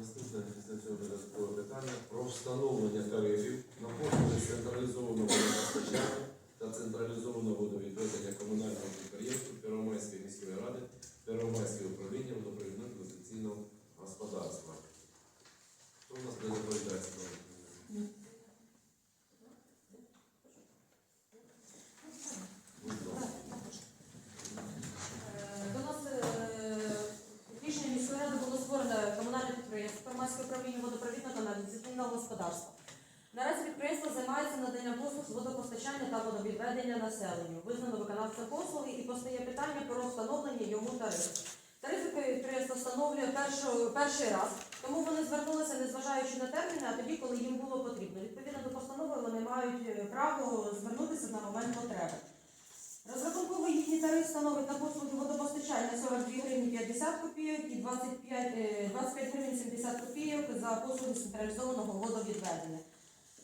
Наступне після цього додаткове питання про встановлення тарифів на послуги централізованого водопостачання та централізованого водовідведення комунального підприємства Первомайської міської ради, Первомайське управління водопровідного інвестиційного господарства. Хто у нас буде доповідати? з того? Будь ласка. До нас е, рішення міської ради було створено комунальне підприємство Форматське управління водопровідного та каналізаційного господарства. Наразі підприємство займається наданням послуг з водопостачання та водовідведення населенню. Визнано виконавцем послуги і постає питання про встановлення йому тарифу. Тарифи підприємство встановлює першо- перший раз, тому вони звернулися, незважаючи на терміни, а тоді, коли їм було потрібно. Відповідно до постанови вони мають е, право звернутися на момент потреби. Розрахунковий їхній тариф становить на послуги водопостачання 42 гривні 50 копійок і 25, е, 25 гривень 70 копійок за послуги централізованого водовідведення.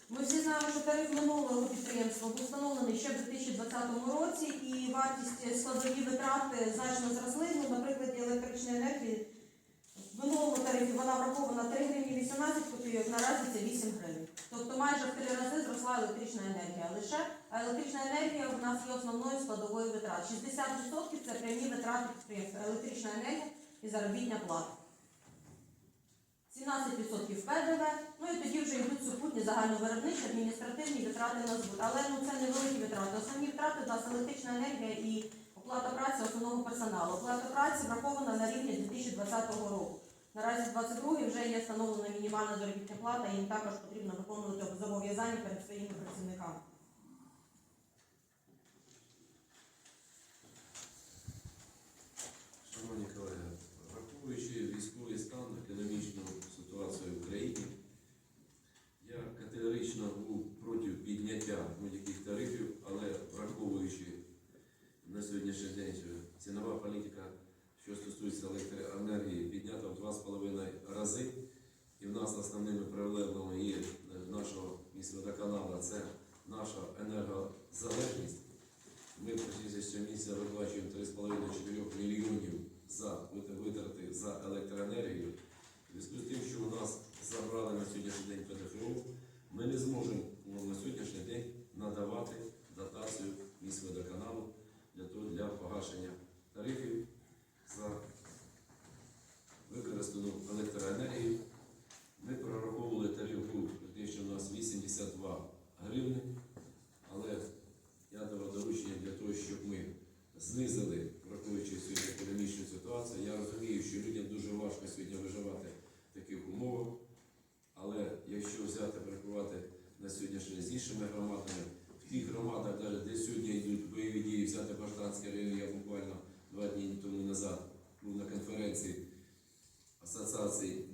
Ми всі знаємо, що тариф минулого підприємства був встановлений ще в 2020 році і вартість складові витрати значно зросли. Ну, наприклад, електричної енергії в минулому тарифі вона врахована 3 гривні 18 копійок, наразі це 8 гривень. Тобто майже в три рази зросла електрична енергія. Лише електрична енергія в нас є основною складовою витрат. 60% це прямі витрати підприємства. Електрична енергія і заробітня плата. 17% ПДВ, ну і тоді вже йдуть супутні загальновиробничі, адміністративні витрати на збут. Але ну це невеликі витрати. Основні витрати у нас електрична енергія і оплата праці основного персоналу. Оплата праці врахована на рівні 2020 року. Наразі 22 вже є встановлена мінімальна заробітна плата, їм також потрібно виконувати зобов'язання перед своїми працівниками. Шановні колеги, враховуючи військовий стан, економічну ситуацію в Україні, я категорично був проти підняття будь-яких тарифів, але враховуючи на сьогоднішній день, цінова політика, що стосується електроенергії, піднята в 2,5 рази, і в нас основними проблемами є е, нашого міськводоканалу це наша енергозалежність. Ми протягом щомісяця виплачуємо 3,5-4 мільйонів за витрати за електроенергію. У зв'язку з тим, що у нас забрали на сьогоднішній день ПДФО, ми не зможемо ну, на сьогоднішній день надавати дотацію міськводоканалу для того для погашення тарифів за використану електроенергію. Ми прораховували тариф був практично у нас 82 гривни, але я давав доручення для того, щоб ми знизили, враховуючи сьогодні економічну ситуацію. Я розумію, що людям дуже важко сьогодні виживати в таких умовах. Але якщо взяти, порахувати на сьогоднішній з іншими громадами, в тих громадах, навіть де сьогодні йдуть бойові дії, взяти Баштанський район, я буквально два дні тому назад був на конференції Асоціації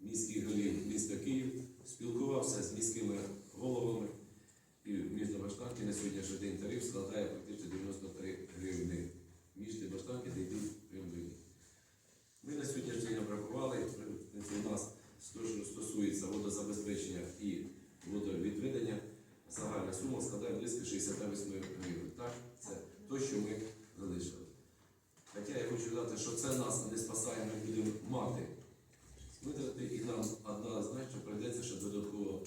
міських голів міста Київ, спілкувався з міськими головами. І міста Баштанки на сьогоднішній день тариф складає практично 93 гривни. Між Баштанки де йдуть гривни. Ми на сьогоднішній день обрахували, в принципі, у нас що стосується водозабезпечення і водовідведення, загальна сума складає близько 68 гривень. Так, це те, що ми залишили. Хоча я хочу дати, що це нас не спасає, ми будемо мати витрати, і нам однозначно прийдеться ще додатково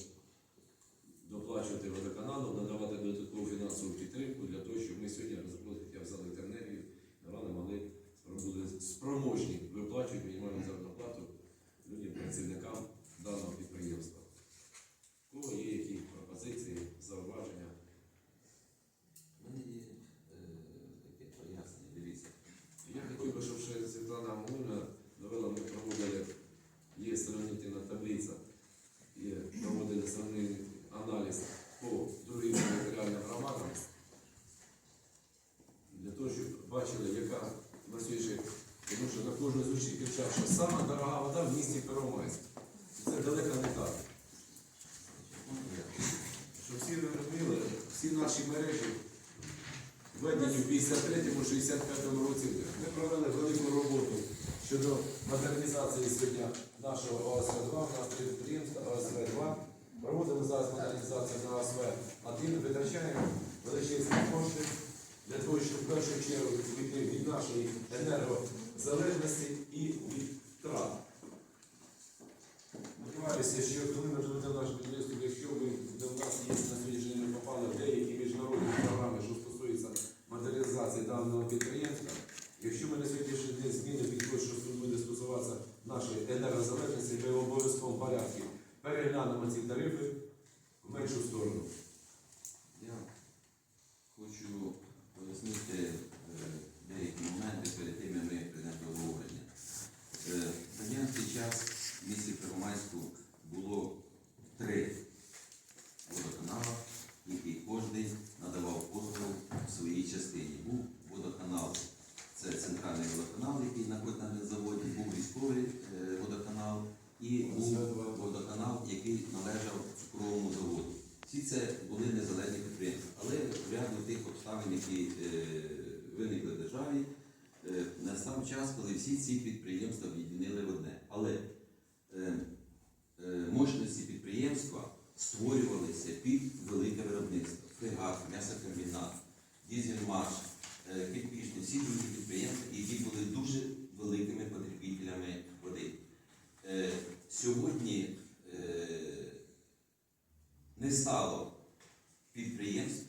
доплачувати водоканалу, надавати додаткову фінансову підтримку для того, щоб ми сьогодні розробили хоча б за електроенергію, давали могли були спроможні виплачувати мінімальну заробітну плату людям, працівникам даного підприємства. У кого є які пропозиції, зауваження? У мене є е, таке пояснення, дивіться. Я хотів би, щоб ще Світлана Мамуна довела, ми проводили, є сравнительна таблиця, є, проводили сравнительний аналіз по другим територіальним громадам, для того, щоб бачили, яка на сьогодні, тому що на кожну з учнів кричав, що сама дорога вода в місті Первомайськ. Це далеко не так. Щоб всі розуміли, всі наші мережі введені в 53-65 році. Ми провели велику роботу щодо модернізації сьогодні нашого ОСВ-2, нашого підприємства ОСВ-2. Проводимо зараз модернізацію на ОСВ-1, витрачаємо величезні кошти для того, щоб в першу чергу відійти від нашої енергозалежності і від втрат. сподіваюся, що коли ми вже наше підприємство, якщо ви до нас є на сьогоднішній день ми попали в деякі міжнародні програми, що стосуються модернізації даного підприємства, якщо ми на сьогоднішній день зміни підход, що буде стосуватися нашої енергозалежності, ми в обов'язковому порядку переглянемо ці тарифи в меншу сторону. Я хочу пояснити е, деякі моменти перед тим, як ми прийдемо до обговорення. Е, В радянський час в місті Первомайську було три водоканала, який кожен надавав послугу в своїй частині. Був водоканал, це центральний водоканал, який знаходиться на заводі, був військовий е, водоканал і був водоканал, який належав цукровому заводу. Всі це були незалежні підприємства. Але в ряду тих обставин, які е, виникли в державі, е, настав час, коли всі ці підприємства об'єднали в одне. Але е, е, мощності підприємства створювалися під велике виробництво. Фрегат, м'ясокомбінат, дізельмаш, е, кирпічні, всі другі підприємства, які були дуже великими потребителями води. Е, Сьогодні е, не стало підприємств,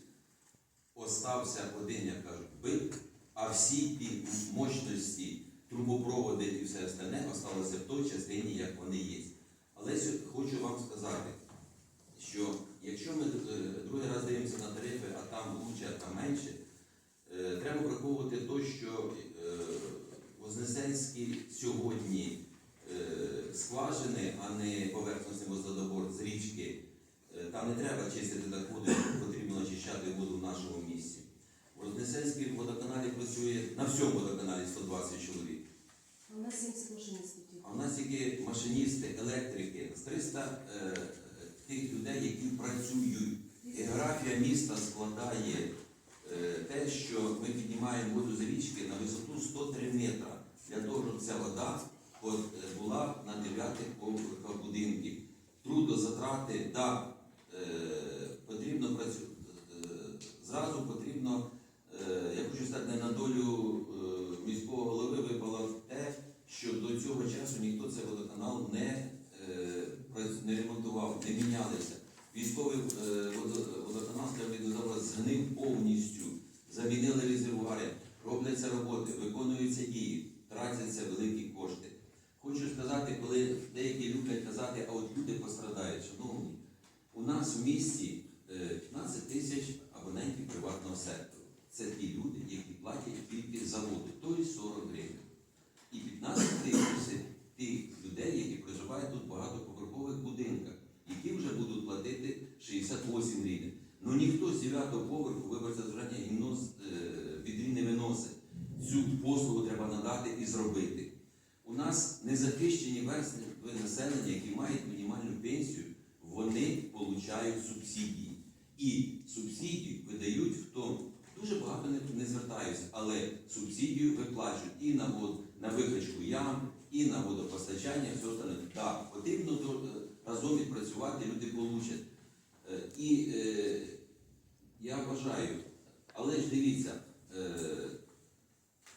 остався один, як кажуть, бик, а всі ті мощності, трубопроводи і все остальне осталося в той частині, як вони є. Але сьо- хочу вам сказати, що якщо ми е, другий раз дивимося на тарифи, а там лучше, а там менше, е, треба враховувати те, що е, Вознесенські сьогодні скважини, а не поверхностний вододобор з річки. Там не треба чистити так воду, потрібно очищати воду в нашому місті. В Вознесенській водоканалі працює на всьому водоканалі 120 чоловік. У нас 70 машиністів. А в нас тільки машиністи, електрики, з 300 е, тих людей, які працюють. Географія міста складає е, те, що ми піднімаємо воду з річки на висоту 103 метра для того, щоб ця вода е, була на 9 поверхах будинків. Трудозатрати, да, е, потрібно працювати. Зразу потрібно, е, я хочу сказати, не на долю е, міського голови випало те, що до цього часу ніхто цей водоканал не, е, прац- не ремонтував, не мінялися. Військовий е, водо- водоканал стабілізував згнив повністю, замінили резервуари, робляться роботи, виконуються дії, тратяться великі кошти. Хочу сказати, коли деякі люблять казати, а от люди пострадають, шановні, у нас в місті е, 15 тисяч абонентів приватного сектору. Це ті люди, які платять тільки за воду, тобто 40 гривень. І 15 тисяч тих людей, які проживають тут в багатоповерхових будинках, які вже будуть платити 68 гривень. Ну ніхто з 9 поверху, виборця звернення гімно з е, відрі не виносить. Цю послугу треба надати і зробити. У нас незахищені верстви населення, які мають мінімальну пенсію, вони отримують субсидії. І субсидію видають в тому. Дуже багато не, звертаюся, але субсидію виплачують і на вод, на викачку ям, і на водопостачання, все остальне. Так, потрібно до, е, разом відпрацювати, люди получать. Е, І е, я вважаю, але ж дивіться, е,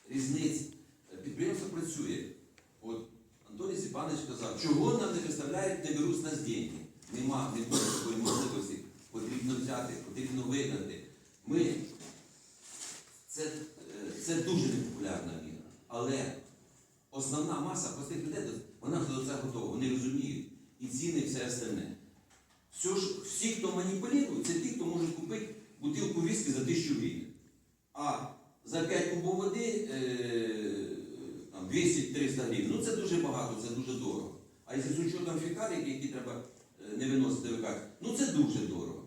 різниць, е, підприємство працює. От Антоній Степанович казав, чого нам не виставляють, не беруть з нас деньги. Нема, не буде такої можливості. Потрібно взяти, потрібно видати. Ми це, е, це дуже непопулярна віра. Але основна маса простих людей, вона до це готова, вони розуміють. І ціни, все остальне. Все ж, всі, хто маніпулює, це ті, хто може купити бутилку віскі за тисячу гривень. А за 5 кубов води е, 200-300 гривень. Ну це дуже багато, це дуже дорого. А якщо з учетом фікалій, які треба е, не виносити викати, ну це дуже дорого.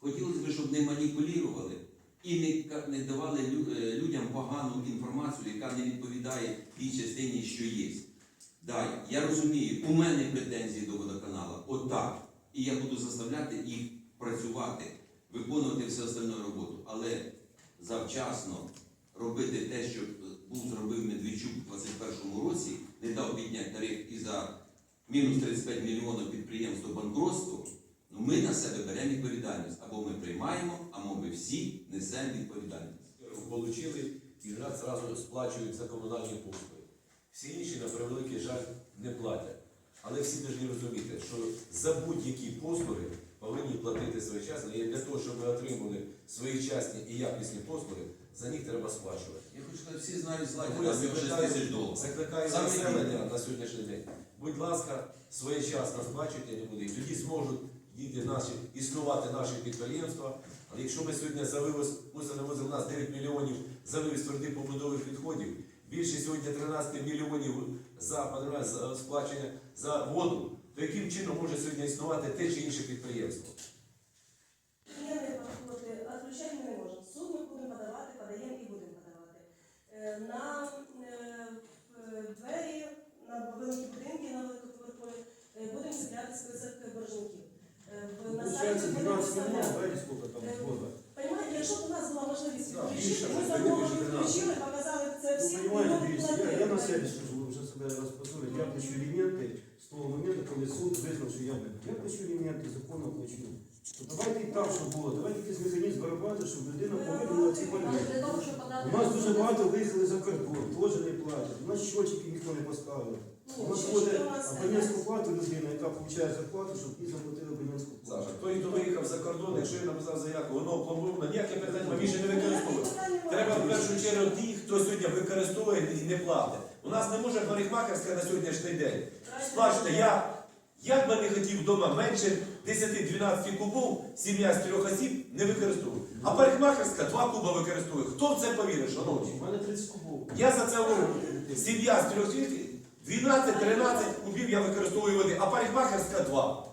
Хотілося б, щоб не маніпулювали і не, давали е, людям погану інформацію, яка не відповідає тій частині, що є. Да, я розумію, у мене претензії до водоканалу, отак. І я буду заставляти їх працювати, виконувати все остальну роботу. Але завчасно робити те, що був зробив Медведчук у 2021 році, не дав підняти тариф і за мінус 35 мільйонів підприємств банкротство, ну ми на себе беремо відповідальність. Або ми приймаємо, або ми всі несемо відповідальність. Получили і раз зразу сплачують за комунальні послуги. Всі інші, на превеликий жаль, не платять. Але всі повинні розуміти, що за будь-які послуги повинні платити своєчасно. І для того, щоб ви отримали своєчасні і якісні послуги, за них треба сплачувати. Я хочу сказати, всі знають там 6 тисяч доларів. закликаю населення на сьогоднішній день. Будь ласка, своєчасно сплачуйте люди. І тоді зможуть діти наші існувати наші підприємства. Але якщо ми сьогодні за вивоз, у нас 9 мільйонів за вивіз твердих побудових відходів, більше сьогодні 13 мільйонів за, за сплачення за воду, то яким чином може сьогодні існувати те чи інше підприємство? Я не не. Суд ми будемо подавати, подаємо і будемо подавати. Е, на великі будинки, на великоповерхові будемо зібрати список боржників. Е, На сайті будемо виставляти. Е, года? Понимаете, якщо б у нас була можливість Да, відключити, ми більше, замовили, більше 13. відключили, показали це Ну, всім. понимаете, і ми дивіться, я, я на скажу, ви вже себе розпозорить, я плачу моменту, коли суд визнав, що я винен. Я плачу аліменти, законно плачу. То давайте і так, щоб було, давайте якийсь механізм виробляти, щоб людина повинна подати У нас дуже багато виїхали за кордон, теж не платять. У нас щочики ніхто не поставив. У нас що- ходить що у нас абонентську плату людина, яка отримує зарплату, щоб їй заплатили абонентську плату. Саша, той, хто виїхав за кордон, якщо я написав заявку, воно опломбовано, ніяке питання ми більше не використовуємо. Треба в першу чергу ті, хто сьогодні використовує і не платить. У нас не може парикмахерська на сьогоднішній день. Сплачте, я як би не хотів вдома менше 10-12 кубів, сім'я з трьох осіб не використовує. А парикмахерська два куба використовує. Хто в це повірить, шановні? У мене 30 кубів. Я за це говорю. Сім'я з трьох осіб 12-13 кубів я використовую води, а парикмахерська два.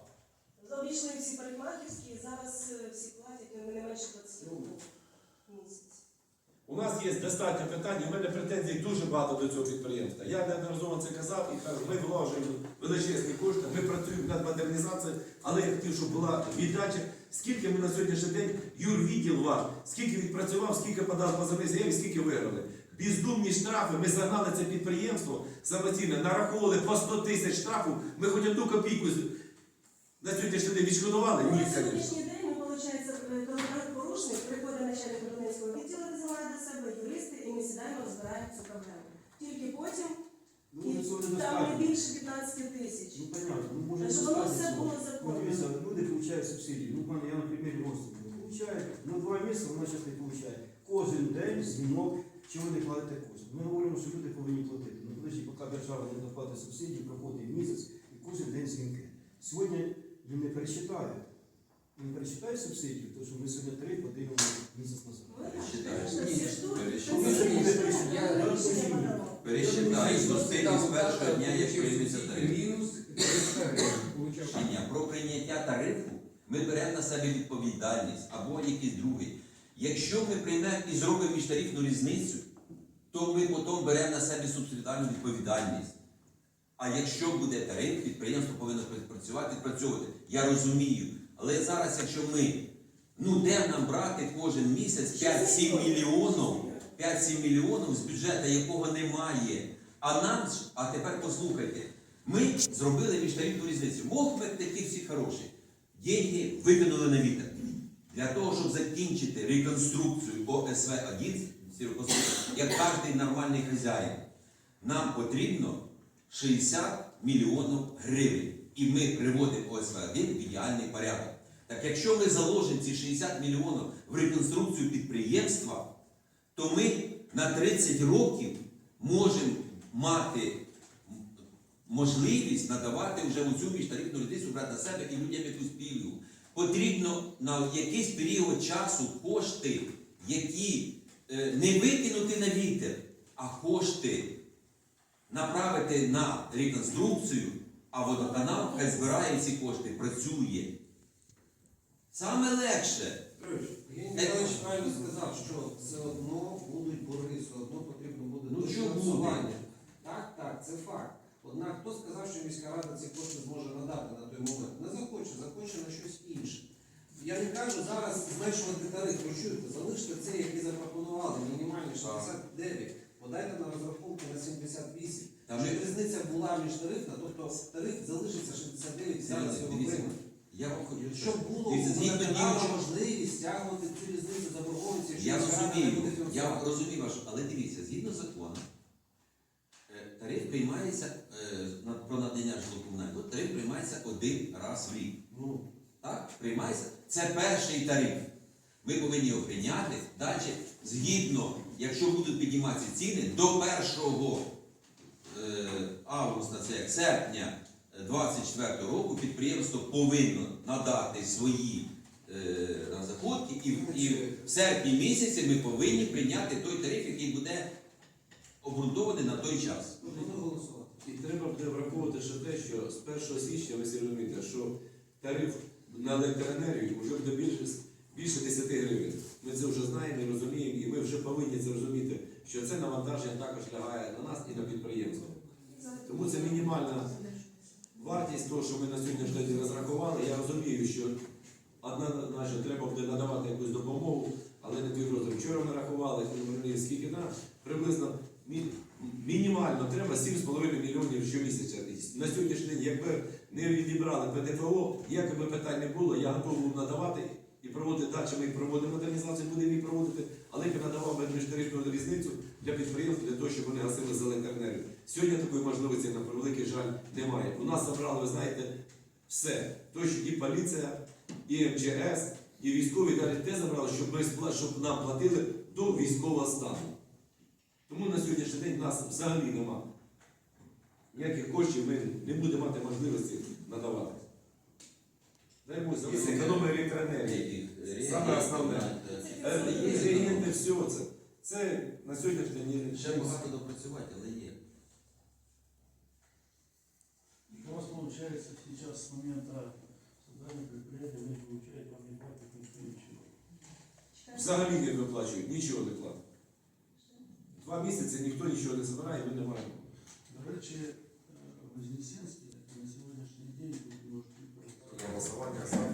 Нас є достатньо питань, і в мене претензій дуже багато до цього підприємства. Я неодноразово це казав і кажу, ми вложуємо величезні кошти, ми працюємо над модернізацією, але я хотів, щоб була віддача. Скільки ми на сьогоднішній день, юрвідділ ваш, скільки відпрацював, скільки подав позовних заяв, і скільки виграли. Бездумні штрафи, ми загнали це підприємство самостійно, нараховували по 100 тисяч штрафу, ми хоч одну копійку на сьогоднішній день відшкодували? Ну, Ні, На сьогоднішній день, ми, виходить, коли порушник, приходить начальник Рудницького відділу, визиває до себе юристи, і ми сідаємо, розбираємо цю проблему. Тільки потім, Ну, і там не більше 15 тисяч. Ну, понятно, ну, може, Щоб воно все було Ну, законно. дивіться, люди получают субсидії. Ну, мене я на примірі родственника. Получають на два місяці, вона зараз не получає. Кожен день дзвінок, чи ви не платите кошти. Ми говоримо, що люди повинні платити. Ну, подожди, поки держава не доплатить субсидії, проходить місяць і кожен день дзвінки. Сьогодні їм не пересчитають. Не пересчитають субсидію, тому що ми сьогодні три подивимо місяць назад. Подамо. Пересчитають субсидії з першого дня, як прийметься тариф. Мінус 300 гривень получав. Рішення про прийняття тарифу ми беремо на себе відповідальність або якийсь другий. Якщо ми приймемо і зробимо міжтарифну різницю, то ми потім беремо на себе субсидіарну відповідальність. А якщо буде тариф, підприємство повинно працювати, відпрацьовувати. Я розумію. Але зараз, якщо ми, ну де нам брати кожен місяць 5-7 мільйонів, 5-7 мільйонів з бюджету, якого немає. А нам, а тепер послухайте, ми зробили міжтарифну різницю. Мов ми такі всі хороші. Деньги викинули на вітер. Для того, щоб закінчити реконструкцію ОСВ-1, як кожен нормальний хазяїн, нам потрібно 60 мільйонів гривень. І ми приводимо ОСВ-1 в ідеальний порядок. Так якщо ми заложимо ці 60 мільйонів в реконструкцію підприємства, то ми на 30 років можемо мати можливість надавати вже оцю міжтарифну різницю брати на себе і людям якусь пільгу. Потрібно на якийсь період часу кошти, які е, не викинути на вітер, а кошти направити на реконструкцію, а водоканал хай збирає ці кошти, працює. Саме легше. Михайлович правильно сказав, що все одно будуть борги, все одно потрібно буде Ну, що дофінансування. Так, так, це факт. Однак хто сказав, що міська рада ці кошти зможе надати на той момент? Не захоче, захоче на щось інше. Я не кажу зараз зменшувати тариф, ви чуєте, залиште це, який запропонували, мінімальний 69, подайте на розрахунки на 78. Там же- різниця була міжтарифна, тобто тариф залишиться 69, зараз його Дивіться, приймуть. Я вам хочу, Щоб було Дивіться, згідно можливість стягнути цю різницю заборгованості, якщо Я не розумію, буде я фінансувати. розумію вас, але дивіться, згідно закону, е, тариф приймається е, на- про надання житлокомунального, тариф приймається один раз в рік. Ну, Так, приймається. Це перший тариф. Ми повинні його прийняти. Далі, згідно, якщо будуть підніматися ціни, до 1 е, августа, це як серпня 24 року, підприємство повинно надати свої е, розрахунки, і, і в серпні місяці ми повинні прийняти той тариф, який буде обґрунтований на той час. І треба буде враховувати ще те, що з 1 січня ви всі розумієте, що тариф на електроенергію вже буде більше, більше 10 гривень. Ми це вже знаємо і розуміємо, і ми вже повинні це розуміти, що це навантаження також лягає на нас і на підприємство. Тому це мінімальна вартість того, що ми на сьогоднішній день розрахували. Я розумію, що однозначно треба буде надавати якусь допомогу, але не розмір. Вчора ми рахували, скільки на приблизно мі- мінімально треба 7,5 мільйонів щомісяця. На сьогоднішній день, якби не відібрали ПДФО, як би питань не було, я готовий був надавати і проводити далі. Ми проводимо модернізацію, будемо її проводити, але я надавав би міжтарифну різницю для підприємств, для того, щоб вони гасили за електроенергію. Сьогодні такої можливості, на превеликий жаль, немає. У нас забрали, ви знаєте, все. Точно і поліція, і МЧС, і військові далі те забрали, щоб, ми щоб нам платили до військового стану. Тому на сьогоднішній день в нас взагалі нема. Ніяких коштів ми не будемо мати можливості надавати. Дай Бог, і зекономимо електроенергії. Саме основне. Е, Реагенти, все це. Це на сьогоднішній день Ще багато допрацювати, але є. У вас получается сейчас с момента создания предприятия вы не получаете, вам не платят никто ничего. взагалі не виплачують, нічого не платять. Два місяці ніхто нічого не забирає, ми не маємо. До речі, е, Вознесенський на сьогоднішній день тут можуть Голосування за